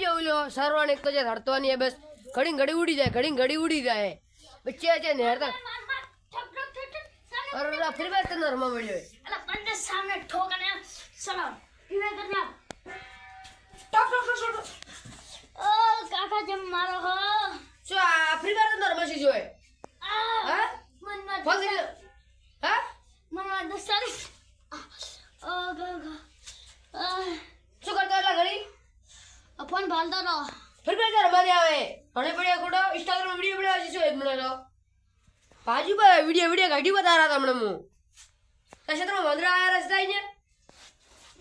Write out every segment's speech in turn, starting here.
આવી જાવ ઓલો સરવાણ એક તો છે હડતો નહીં બસ ઘડી ઘડી ઉડી જાય ઘડી ઘડી ઉડી જાય. બચ્ચે છે ને હરતા. અરે ફરી વાર તને મળ્યો. અલા બંને સામે ઠોકને સલામ. ઈવે કરી આપ ટક ટક ટક ટક ઓ કાકા જેમ મારો હો શું આ ફરી વાર તને રમશી જોય આ હા મનમાં ફોન કરી હા મનમાં દસારી ઓ ગો ગો આ શું કરતો એટલા ઘડી ભાલતો રહો ફરી તારે રમવાની આવે. ભણે પડ્યા ખોટો. ઇન્સ્ટાગ્રામ વીડિયો બનાવે છે એક મને તો. બાજુ પર વીડિયો વીડિયો કાઢી બતારા તમને હું. તારા ક્ષેત્રમાં મંદરા આવ્યા રસ્તા ને?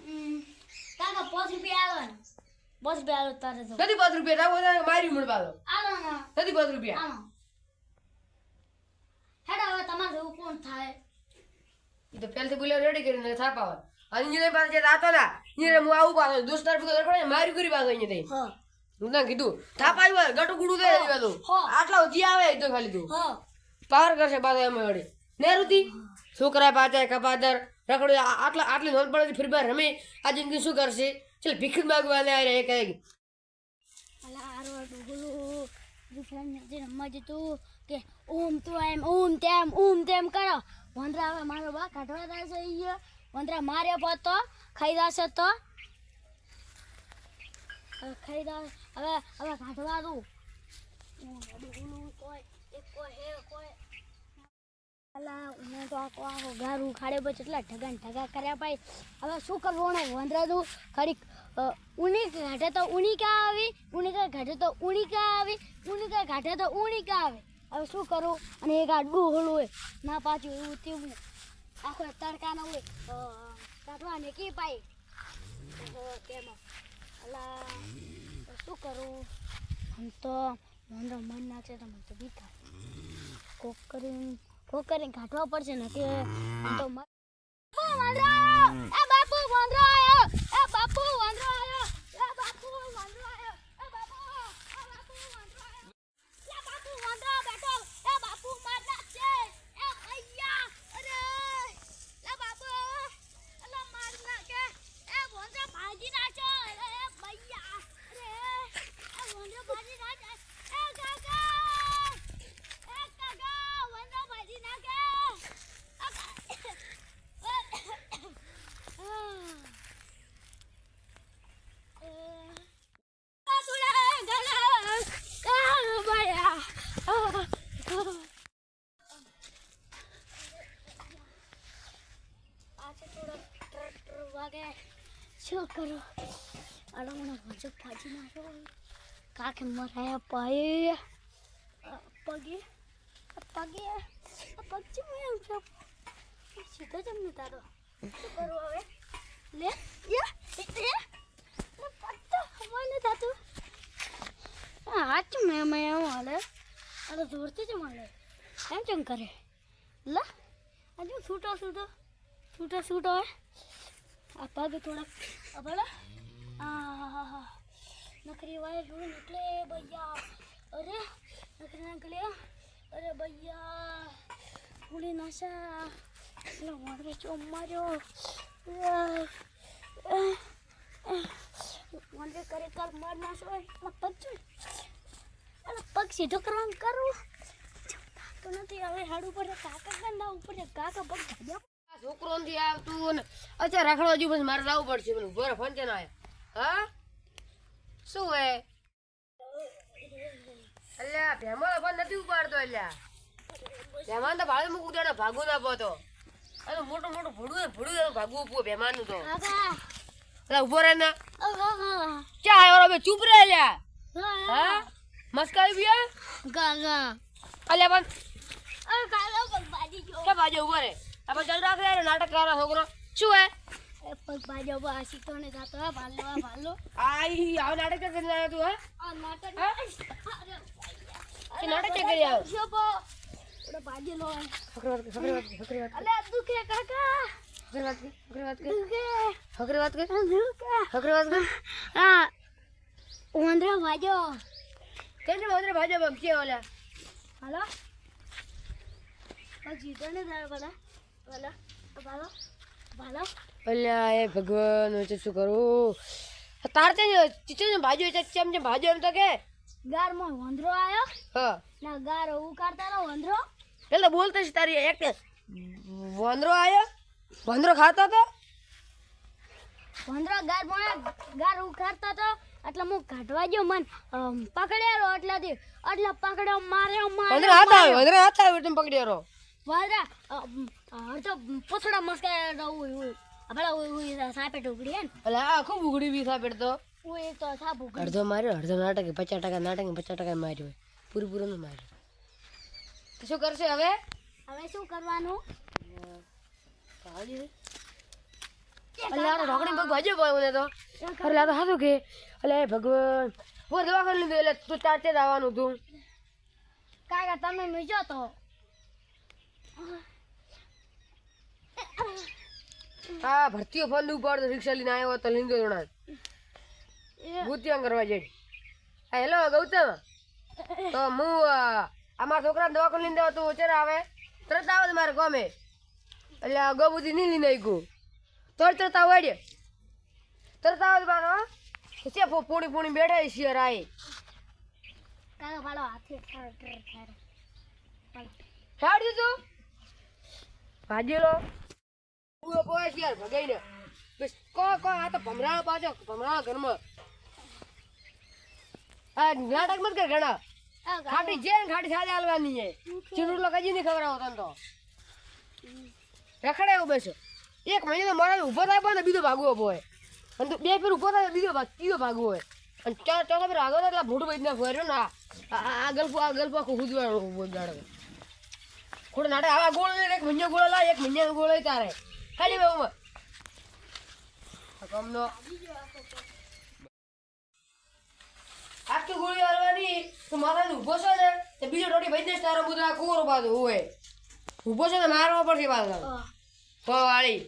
હમ, કાકા પાંચ રૂપિયા આવે ને. પાંચ રૂપિયા આવે તારે તો. નથી પાંચ રૂપિયા તારો બધા મારી મૂળ આલો ને. નથી પાંચ રૂપિયા. આલો. હેડો હવે તમારે જેવું કોણ થાય. એ તો પહેલથી બોલ્યો રેડી કરીને થાપ આવે અને ઇન્જિનિયર પાસે જે આતો ના ઇન્જિનિયર હું આવું પાછો દોસ્તાર ભેગો રખડે મારી કરી પાછો અહીંયા થઈ. હું. ના કીધું થાપ આવ્યો ગટુ ગુડું થઈ જાય બધું. આટલા ઉજી આવે તો ખાલી તું. પાર કરશે પાછો એમ વળી. ને રૂતી છોકરા પાછા કપાદર રખડો આ- આટલા આટલી નોંધ પડે ફરી બાર રમે. આ જિંદગી શું કરશે? ચાલ ભીખ માગવાને આ આરે એક અલા આરો ડુગલું દુફાન જે રમવા જતું કે ઓમ તો એમ ઓમ તેમ ઓમ તેમ કરો. વંદરા મારો બા કાઢવા દાશે ઈ વંદરા મારે પતો ખાઈ દાશે તો. હવે ખાઈ દા હવે હવે કાઢવા દઉં. ઓમ ડુગલું કોઈ એક કોઈ હે તો આખો ગારું ખાડે પછી એટલા ઢગા ઢગા કર્યા ભાઈ હવે શું કરવું ને વંદરા તું ખડીક અ, ઉની ઘાટે તો ઉણિકા આવી? ઉની કા ઘાટે તો ઉણિકા આવી? ઉની કા ઘાટે તો ઉણિકા આવે? હવે શું કરું? અને એક આ ડોહલું હોય. ના પાછું એવું આખો તડકા ના હોય. કાઢવા ને કી પાઈ? તેમાં. અલા શું કરું? આમ તો મને મન નાખશે તો મને તો બીક આવે. કોક કરીને કોક કરીને કાઢવા પડશે ને કે તો બાપુ વાંદરો આયો! એ બાપુ વાંદરો આયો! એ બાપુ વાંદરો આયો! એ બાપુ વાંદરો આયો! એ બાપુ! એ બાપુ વાંદરો આયો! એ બાપુ વાંદરો બેઠો! એ બાપુ માર નાખશે! એ ભૈયા! અરે! એ બાપુ! અલા માર નાખે! એ વાંદરો ભાગી નાખ્યો! અરે એ ભૈયા! અરે! એ વાંદરો ભાગી નાખે! એ કાકા! એ કાકા! વાંદરો ભાગી નાખે! આ કા- શું કરું. અરે મને વજક ભાજી નાખો કાકે મરાયા પાયે પગે પગે પગજી મેં એમ છે. સીધો જમને તારો. શું કરવું હવે? લે યા લે. પત્તો હવાને થાતું હાચ મેં મેં એમ હાલે. અરે જોરથી જ માલે એમ ચમ કરે? લા આજુ છૂટો છૂટો. છૂટો છૂટો હે. આ પગ થોડાક આ ભલે આ નકરી વાય જોડે નીકળે ભૈયા અરે નકરી નીકળે અરે ભૈયા ફૂલી નાશા એટલે વાંદરે ચોમ માર્યો વાંદરે કરે કર માર નાશો એટલે પગ છે એટલે પગ સીધો કરવાનું કરું તો નથી હવે હાડ ઉપર કાકા ગંદા ઉપર કાકા પગ ગાડ્યા આ છોકરો નથી આવતું ને અચ્છા રાખડો હજુ બસ મારે લાવવું પડશે. મને ઊભો ફોન છે ના હા? શું હે? અલ્યા ભેમો ફોન નથી ઉપાડતો અલ્યા. ભેમાન તો ભાડે મૂકું દેડો ભાગો ના પોતો અરે મોટું મોટું ભૂડું ભૂડું ભાગવું પૂ ભેમાનું તો. અલા ઊભો રહે ને. ચા આવ્યો બે ચૂપ રહે અલ્યા. હા? મસ્કાઈ ગયા? ગા અલ્યા પણ અરે બાજી જો કે બાજુ ઊભો રહે? આપણે ચાલ રાખ રે નાટક કરો છોકરો. શું હે? એ પગ બાજો બા શીખતો ને જાતો હે ભાલો આ ભાલો. આઈ આવ નાટક કરી આવ્યો તું હે? આ નાટક કે કે કરી લો અલે દુખે કાકા. દુખે. ઓંદરા ભાજો. ઓલા હાલો. તારે અલ્યા એ ભગવાન વચ્ચે શું કરું? તાર તે ચીચો ને ભાજો છે ચમ ચમ ભાજો એમ તો કે. ગાર મો વંદરો આવ્યો હા. ના ગાર ઉકારતા રહો વંદરો. એટલે બોલતો છે તારી એક વંદરો આયો? વંદરો ખાતો તો વંદરો ગાર મોણા ગાર ઉકાળતા તો એટલે હું કાઢવા ગયો મન અમ, પકડ્યો એટલાથી એટલે પકડ્યો માર્યો વંદરો હાથ આવ્યો વંદરો હાથ આવ્યો તમે પકડી રહ્યો વાદરા અડધો પોસડા મસ્કા ઉય હોય આપણે ઉય ઉય સાપે ટુકડી હે ને. એટલે આ ખૂબ ઉઘડી બી થા તો. ઉય તો સાપ અડધો માર્યો અડધો નાટકે પચાસ ટકા નાટકે પચાસ ટકા માર્યો પૂરું પૂરું નું માર્યો શું કરશે હવે? હવે શું કરવાનું? ઢોકળી પગ ભાજ્યો ભાઈ મને તો. અરે આ તો હાથું કે. અલે ભગવાન હું દવા કરી લીધું એટલે તું ચાર જ આવવાનું તું. કાકા તમે મીજો તો. હા ભરતીઓ ફળ ઉપર રિક્ષા લઈને આવ્યો તો લીધો જણા ભૂતિયાંગ કરવા જઈ હા હેલો ગૌતમ. તો હું અમારા છોકરા દવાખાને લઈને દેવા તું ઓચર આવે. તરત આવે મારે ગમે. એટલે અગાઉ બધી નહીં લઈને આવી તરત તરત આવડે તરત આવે મારો છે પૂણી પૂણી બેઠા છીએ આય. કાકા હાથે. ઠર દીધું ભાજેલો. પૂરો પોય યાર ભગાઈને. બસ કો કો આ તો ભમરાળો પાછો ભમરાળો ઘરમાં. આ નાટક મત કર ઘણા. ખાટી જેન ખાટી સાજે હાલવાની છે. ચીડું લોકો કજી નહીં ખબર આવો તને તો. રખડે એવું બેસો. એક મહિને તો મારા ઊભો થાય પણ બીજો ભાગવો હોય. અને તું બે ફેર ઊભો થાય બીજો ભાગ ત્રીજો ભાગવો હોય. અને ચાર ચોથા ફેર આગળ એટલે ભૂટ બધી ના ફેર્યો ને આ- આ આ ગલ્ફો આખું હુજવાનું ઊભો જાડે ખોટું નાડે આવા ગોળ લઈને એક મહિનો ગોળ લાય એક મહિનો ગોળ લઈ તારે. ખાલી બેવું કમનો આખી ગોળી હરવાની તો મારા ઊભો છે ને તે બીજો રોટી ભાઈ ને તારો બધા કોરો પાછો હોય ઊભો છે ને મારવા પડશે પાછો. આ, તો વાળી.